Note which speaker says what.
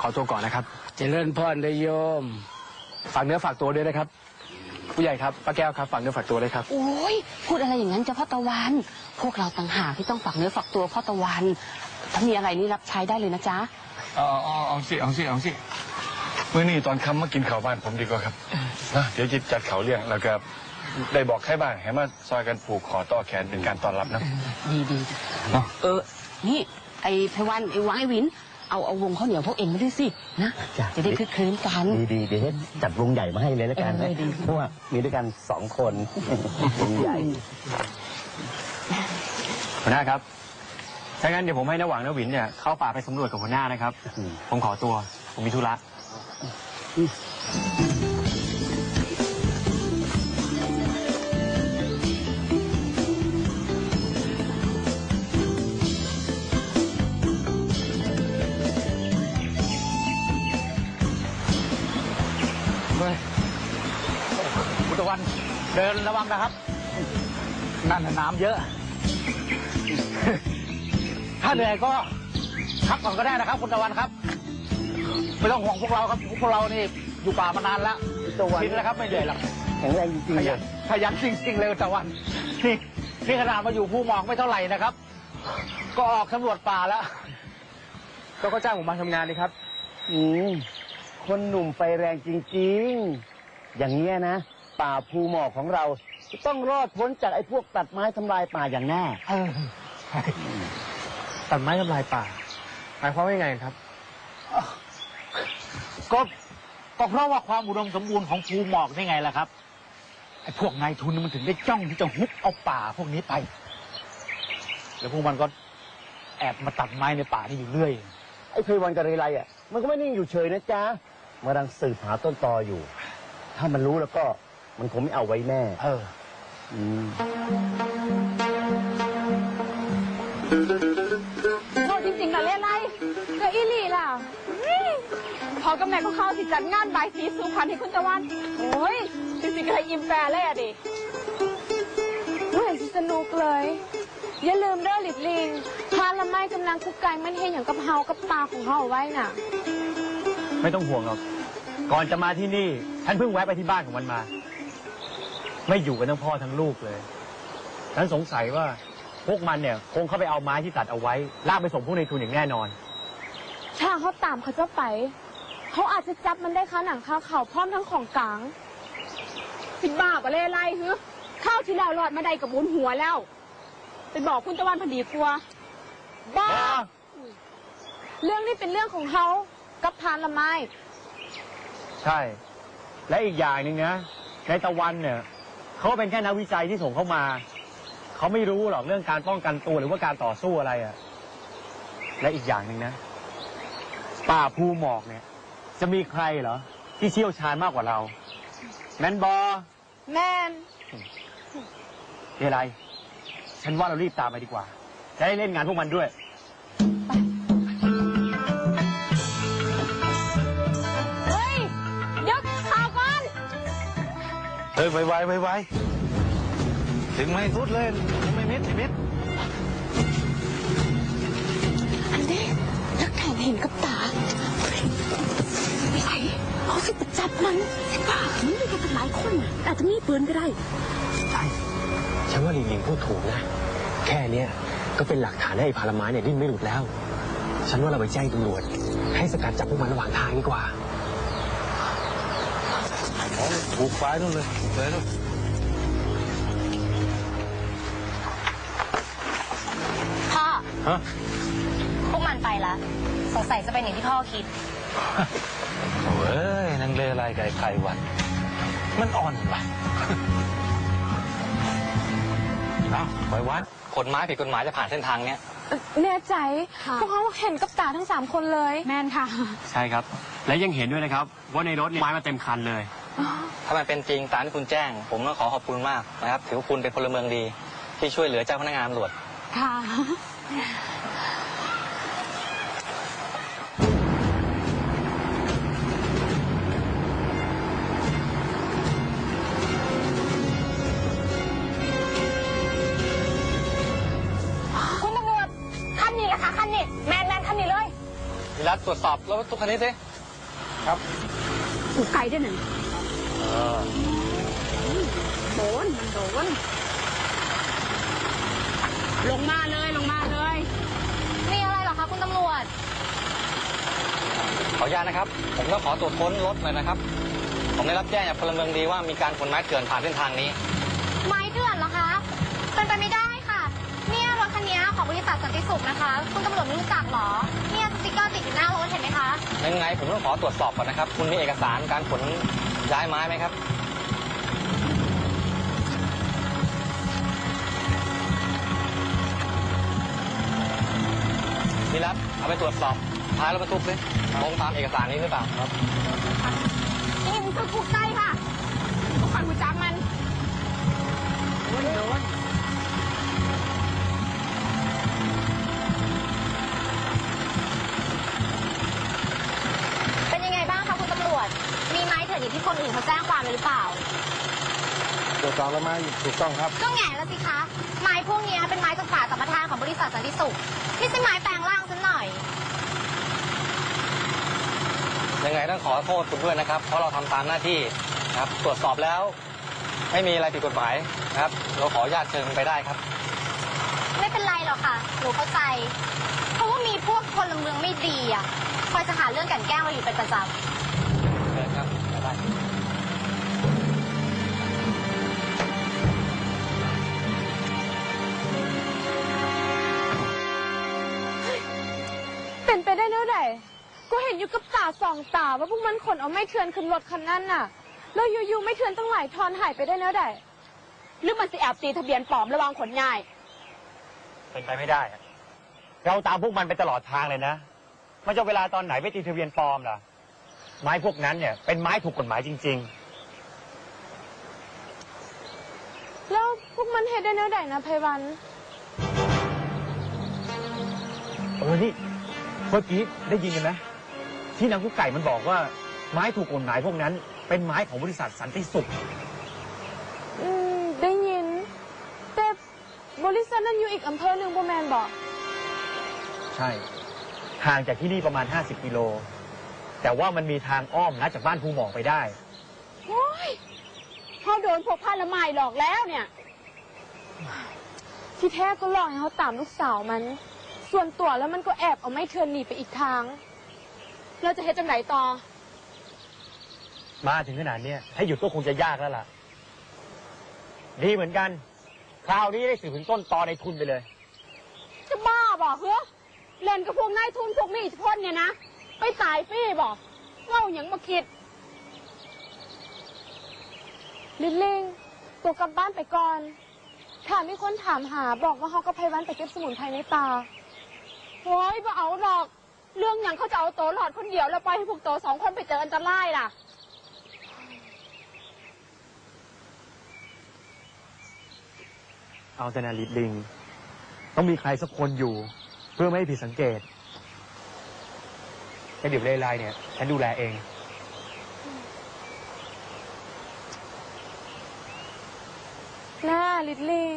Speaker 1: ขอตัวก่อนนะครับ
Speaker 2: เจริญพรได้โยม
Speaker 1: ฝากเนื้อฝากตัวด้วยนะครับ ผู้ใหญ่ครับป้าแก้วครับฝากเนื้อฝากตัวด้วยครับ
Speaker 3: โอ้ยพูดอะไรอย่างนั้นเจ้าพ่อตะวัน พวกเราต่างหากที่ต้องฝากเนื้อฝากตัวพ่อตะวัน ถ้ามีอะไรนี่รับใช้ได้เลยนะจ๊ะ
Speaker 4: เอาเอาเอาสิเอาสิเอาสิเมื่อนี่ตอนค่ำมากินข้าวบ้านผมดีกว่าครับนะเดี๋ยวจิตจัดเขาวเลี้ยงแล้วก็ได้บอกใครบ้างให้มาซอยกันผูกคอต่อแขนเป็นการต้อนรับนะ
Speaker 3: ดีดี
Speaker 4: เนาะ
Speaker 3: เออนี่ไอ้ไพวันไอ้หวังไอ้หวิน เอาเอาวงข้าวเหนียวพวกเองมาด้วยสินะ
Speaker 5: จ้ะ
Speaker 3: จะได้คึกคืนกัน
Speaker 5: ดีดีๆเดี๋ยวจัดวงใหญ่มาให้เลยแล้วกัน
Speaker 3: เออดี
Speaker 5: เพราะว่ามีด้วยกันสองคนวงใหญ่
Speaker 1: หัวหน้าครับ ถ้างั้นเดี๋ยวผมให้น้าหวังน้าหวินเนี่ยเข้าป่าไปสำรวจกับหัวหน้านะครับ
Speaker 5: อืม
Speaker 1: ผมขอตัว ผมมีธุระ
Speaker 2: คุณตะวันเดินระวังนะครับ นั่นน่ะน้ำเยอะ ถ้าเหนื่อยก็พักก่อนก็ได้นะครับ คุณตะวันครับ ไม่ต้องห่วงพวกเราครับ พวกเรานี่อยู่ป่ามานานแล้ว
Speaker 5: ตะวัน
Speaker 2: ชินแล้วครับไม่เหนื่อยหรอก
Speaker 5: แข็งแรงจริง
Speaker 2: ข
Speaker 5: ๆเล
Speaker 2: ยั
Speaker 5: ย
Speaker 2: นขยันจริงๆเลยคุณตะวันนี่นี่ขนาดมาอยู่ภูหมอกไม่เท่าไหร่นะครับ ก็ออกสำรวจป่าแล้ว
Speaker 1: ก็ก็จ้างผมมาทำงานดีครับ
Speaker 5: อืมคนหนุ่มไฟแรงจริง ๆ อย่างเงี้ยนะ ป่าภูหมอกของเราจะต้องรอดพ้นจากไอ้พวกตัดไม้ทำลายป่าอย่างแน่
Speaker 2: เออใช่
Speaker 1: ตัดไม้ทำลายป่า หมายความว่ายังไงครับ
Speaker 2: ก็ก็เพราะว่าความอุดมสมบูรณ์ของภูหมอกนี่ไงล่ะครับไอ้พวกนายทุนมันถึงได้จ้องที่จะฮุบเอาป่าพวกนี้ไป แล้วพวกมันก็แอบมาตัดไม้ในป่านี่อยู่เรื่อย
Speaker 5: ไอ้เพวันกับเรไรอะ มันก็ไม่นิ่งอยู่เฉยนะจ๊ะมันกำลังสืบหาต้นตออยู่ ถ้ามันรู้แล้วก็ มันคงไม่เอาไว้แน่
Speaker 2: เออ
Speaker 5: อืม
Speaker 6: โง่จริงๆนะเล่นไรเกิดอีหลีล่ะอื้อพอกับแม่ของเขาสิจัดงานบายสีสุพรรณให้คุณตะวัน โอ้ยจริงๆก็เลยอิมแปรเลยอะดิไม่เห็นสิสนุกเลย อย่าลืมเด้อหลิดลิงพาละไม้กำลังคุกไก่มันเห็นอย่างกับเฮากับตาของเฮาเอาไว้น่ะ
Speaker 1: ไม่ต้องห่วงหรอก ก่อนจะมาที่นี่ ฉันเพิ่งแวะไปที่บ้านของมันมา ไม่อยู่กันทั้งพ่อทั้งลูกเลยฉันสงสัยว่าพวกมันเนี่ยคงเข้าไปเอาไม้ที่ตัดเอาไว้ลากไปส่งพวกในทุนอย่างแน่นอน
Speaker 6: ถ้าเขาตามเขาจะไป เขาอาจจะจับมันได้ค้าหนังคาเขาพร้อมทั้งของกลางสิบ้าปะเล่ไรฮึข้าวที่แล้วรอดมาได้กับบุญหัวแล้วไปบอกคุณตะวันพอดีกลัวบ้าเรื่องนี้เป็นเรื่องของเขากับพานละไม้
Speaker 1: ใช่ และอีกอย่างหนึ่งนะในตะวันเนี่ย เขาก็เป็นแค่นักวิจัยที่ส่งเข้ามา เขาไม่รู้หรอกเรื่องการป้องกันตัวหรือว่าการต่อสู้อะไรอะ่ะ และอีกอย่างหนึ่งนะ ป่าภูหมอกเนี่ย จะมีใครเหรอ ที่เชี่ยวชาญมากกว่าเรา แมนบอ
Speaker 6: แมน
Speaker 1: เอะไร ฉันว่าเรารีบตามไปดีกว่า จะได้เล่นงานพวกมันด้วย
Speaker 6: ฮ้ย
Speaker 4: ไวไวไวไวถึงไม่สุดเลยยังไม่มิดไม่มิด
Speaker 6: อันนี้นักแข่งเห็นกับตาไม่ใช่เขาสิจะจับมันไอ้บ้ามันมีกันหลายคนน่ะอาจจะมีปืนก็ได้
Speaker 7: ใช่ฉันว่าหลิงหลิงพูดถูกนะ แค่เนี้ยก็เป็นหลักฐานให้ไอ้พารามาเนี่ยดิ้นไม่หลุดแล้ว ฉันว่าเราไปแจ้งตำรวจ ให้สกัดจับพวกมันระหว่างทางดีกว่า
Speaker 4: ถูกไฟนู่นเลยเลยนู่น
Speaker 8: พ่อ
Speaker 4: ฮะ
Speaker 8: พวกมันไปละ สงสัยจะเป็นอย่างที่พ่อคิด
Speaker 4: โอ้ยนางเลไรไก่ไข่วัน มันอ่อนว่ะ เอาไว้วัด
Speaker 7: คนไม้ผิดกฎหมายจะผ่านเส้นทางเนี้ย
Speaker 6: แน่ใจ
Speaker 8: ค่ะ
Speaker 6: พวกเขาเห็นกับตาทั้งสามคนเลย แมนค่ะ
Speaker 1: ใช่ครับ และยังเห็นด้วยนะครับ ว่าในรถเนี่ยไม้มาเต็มคันเลย
Speaker 7: ถ้ามันเป็นจริงตามที่คุณแจ้ง ผมก็ขอขอบคุณมากนะครับ ถือว่าคุณเป็นพลเมืองดี ที่ช่วยเหลือเจ้าพนักงานตำรวจ
Speaker 6: ค่ะ คุณตำรวจคันนี้แหละค่ะคันนี้แมนแมนคันนี้เลย
Speaker 1: พี่รัต
Speaker 9: ตรวจสอบรถบรรทุกคันนี้สิ
Speaker 6: กูไกลได้หนึ่ง โดนมันโดนลงมาเลยลงมาเลย
Speaker 8: มีอะไรเหรอคะคุณตำรวจ
Speaker 9: ขออนุญาตนะครับ ผมต้องขอตรวจค้นรถหน่อยนะครับ ผมได้รับแจ้งจากพลเมืองดีว่ามีการขนไม้เถื่อนผ่านเส้นทางนี้
Speaker 8: ไม้เถื่อนเหรอคะ เป็นไปไม่ได้ค่ะ เนี่ยรถคันนี้ของบริษัทสันติสุขนะคะ คุณตำรวจไม่รู้จักเหรอ เนี่ยสติ๊กเกอร์ติดอยู่หน้ารถเห็นไหมคะ
Speaker 9: ยังไงผมต้องขอตรวจสอบก่อนนะครับ คุณมีเอกสารการขน ย้ายไม้ไหมครับนี่รับเอาไปตรวจสอบท้ายรถบรรทุกสิตรงตามเอกสารนี้หรือเปล่าครับ
Speaker 6: นี่มันคือกูไกลค่ะกูฟังกูจับมันโดนโดน
Speaker 8: เป็น คนอื่นเขาแจ้งความเลยหรือเปล่า
Speaker 5: ตรวจสอบแล้วไหมถูกต้องครับ
Speaker 8: ก็แง่แล้วสิคะ ไม้พวกเนี้ยเป็นไม้จากป่าสัมปทานของบริษัทสันติสุขไม่ใช่ไม้แปลงร่างซะหน่อย
Speaker 9: ยังไงต้องขอโทษคุณด้วยนะครับ เพราะเราทำตามหน้าที่นะครับ ตรวจสอบแล้ว ไม่มีอะไรผิดกฎหมายนะครับ เราขออนุญาตเชิญไปได้ครับ
Speaker 8: ไม่เป็นไรหรอกค่ะหนูเข้าใจ เพราะว่ามีพวกพลเมืองไม่ดีอะคอยจะหาเรื่องกลันแกล้งเราอยู่เป็นประจำ
Speaker 9: เชิญครับไปได้
Speaker 6: ไปได้เนื้อใดกูเห็นอยู่กับตาสองตาว่าพวกมันขนเอาไม้เถื่อนขึ้นรถคันนั้นน่ะ แล้วอยู่ๆไม่เถื่อนตั้งหลายทอนหายไปได้เนื้อใดหรือมันสิแอบตีทะเบียนปลอมระวังขนง่าย
Speaker 1: เป็นไปไม่ได้อะเราตามพวกมันไปตลอดทางเลยนะมันจะเวลาตอนไหนไปตีทะเบียนปลอมล่ะ ไม้พวกนั้นเนี่ยเป็นไม้ถูกกฎหมายจริง
Speaker 6: แล้วพวกมันเห็นได้เนื้อใดนะไพวัน
Speaker 1: ๆเออนี่เมื่อกี้ได้ยินกันไหมที่นางกุ๊กไก่มันบอกว่า ไม้ถูกกฎหมายพวกนั้น เป็นไม้ของบริษัทสันติสุข
Speaker 6: อืมได้ยิน แต่บริษัทนั้นอยู่อีกอำเภอหนึ่งบ่แมนบอก
Speaker 1: ใช่ ห่างจากที่นี่ประมาณ 50 กิโล แต่ว่ามันมีทางอ้อมลัดจากบ้านภูหมอกไปได้
Speaker 6: โอ้ยเขาโดนพวกพาละไมหลอกแล้วเนี่ย ที่แท้ก็หลอกให้เขาตามลูกสาวมัน ส่วนตัวแล้วมันก็แอบเอาไม้เถื่อนหนีไปอีกทาง เราจะเฮ็ดจังไหนต่อ
Speaker 1: มาถึงขนาดเนี้ยให้หยุดก็คงจะยากแล้วล่ะ ดีเหมือนกัน คราวนี้ได้สืบถึงต้นตอในทุนไปเลย
Speaker 6: จะบ้าบอกเหรอเล่นกับพวกนายทุนพวกมีอิทธิพลเนี่ยนะ ไปตายฟรี่บอกเล่าอย่างมาคิด ลิลลิงตัวกลับบ้านไปก่อนถามมีคนถามหาบอกว่าเขากับไพวันไปเก็บสมุนไพรในป่า โอ้ยบ่เอาหรอก เรื่องอย่างเขาจะเอาโตหลอดคนเดียวแล้วปล่อยให้พวกโตสองคนไปเจออันตรายล่ะ
Speaker 1: เอาแต่นาลิดลิง ต้องมีใครสักคนอยู่ เพื่อไม่ให้ผิดสังเกตแค่เดี๋ยวเลไลเนี่ย ฉันดูแลเอง
Speaker 6: น่าลิลลิง